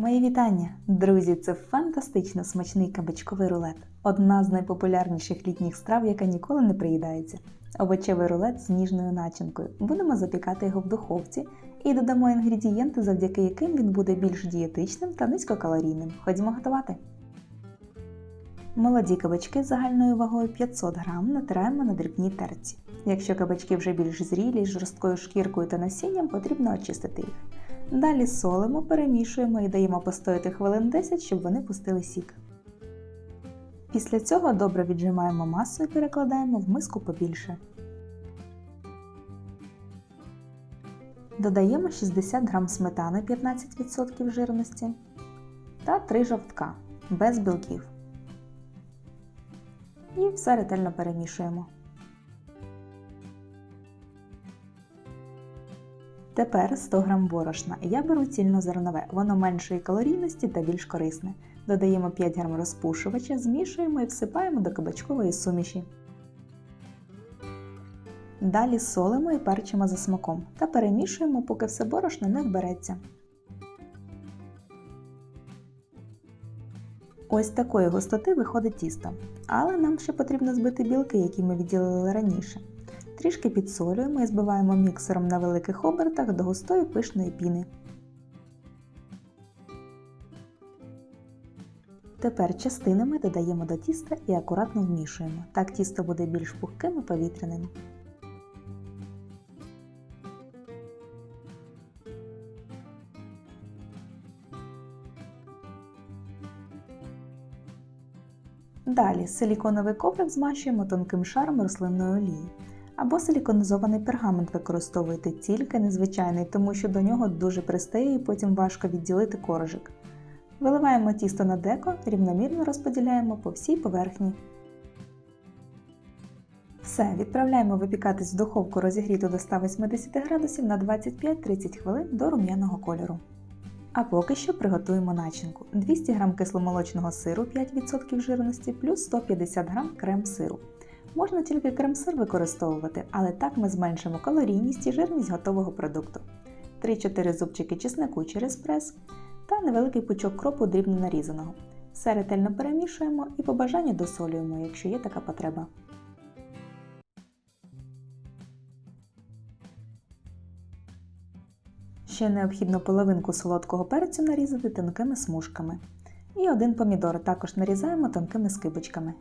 Мої вітання! Друзі, це фантастично смачний кабачковий рулет. Одна з найпопулярніших літніх страв, яка ніколи не приїдається. Овочевий рулет з ніжною начинкою. Будемо запікати його в духовці і додамо інгредієнти, завдяки яким він буде більш дієтичним та низькокалорійним. Ходімо готувати. Молоді кабачки з загальною вагою 500 г натираємо на дрібній терці. Якщо кабачки вже більш зрілі, з жорсткою шкіркою та насінням, потрібно очистити їх. Далі солимо, перемішуємо і даємо постояти хвилин 10, щоб вони пустили сік. Після цього добре віджимаємо масу і перекладаємо в миску побільше. Додаємо 60 г сметани 15% жирності та 3 жовтка без білків. І все ретельно перемішуємо. Тепер 100 г борошна. Я беру цільнозернове, воно меншої калорійності та більш корисне. Додаємо 5 г розпушувача, змішуємо і всипаємо до кабачкової суміші. Далі солимо і перчимо за смаком та перемішуємо, поки все борошно не вбереться. Ось такої густоти виходить тісто, але нам ще потрібно збити білки, які ми відділили раніше. Трішки підсолюємо і збиваємо міксером на великих обертах до густої пишної піни. Тепер частинами додаємо до тіста і акуратно вмішуємо. Так тісто буде більш пухким і повітряним. Далі силіконовий коврик змащуємо тонким шаром рослинної олії. Або силіконізований пергамент використовуйте тільки незвичайний, тому що до нього дуже пристає і потім важко відділити коржик. Виливаємо тісто на деко, рівномірно розподіляємо по всій поверхні. Все, відправляємо випікатись в духовку розігріту до 180 градусів на 25-30 хвилин до рум'яного кольору. А поки що приготуємо начинку: 200 г кисломолочного сиру 5% жирності плюс 150 г крем-сиру. Можна тільки крем-сир використовувати, але так ми зменшимо калорійність і жирність готового продукту. 3-4 зубчики чеснику через прес та невеликий пучок кропу дрібно нарізаного. Все ретельно перемішуємо і по бажанню досолюємо, якщо є така потреба. Ще необхідно половинку солодкого перцю нарізати тонкими смужками. І один помідор також нарізаємо тонкими скибочками.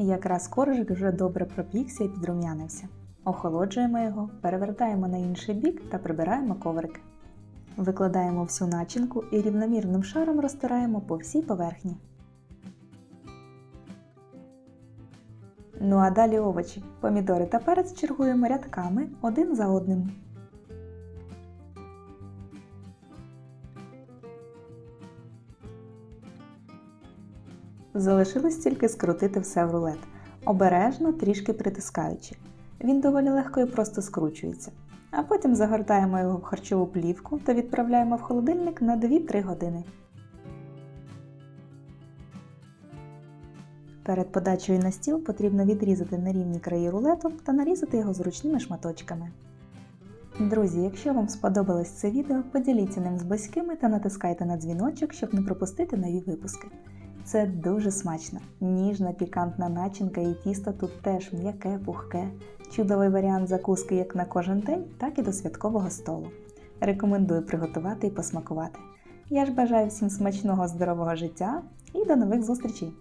Якраз коржик вже добре пропікся і підрум'янився. Охолоджуємо його, перевертаємо на інший бік та прибираємо коврик. Викладаємо всю начинку і рівномірним шаром розтираємо по всій поверхні. Ну а далі овочі. Помідори та перець чергуємо рядками один за одним. Залишилось тільки скрутити все в рулет, обережно трішки притискаючи. Він доволі легко і просто скручується. А потім загортаємо його в харчову плівку та відправляємо в холодильник на 2-3 години. Перед подачею на стіл потрібно відрізати нерівні краї рулету та нарізати його зручними шматочками. Друзі, якщо вам сподобалось це відео, поділіться ним з близькими та натискайте на дзвіночок, щоб не пропустити нові випуски. Це дуже смачно, ніжна пікантна начинка і тісто тут теж м'яке, пухке, чудовий варіант закуски як на кожен день, так і до святкового столу. Рекомендую приготувати і посмакувати. Я ж бажаю всім смачного здорового життя і до нових зустрічей!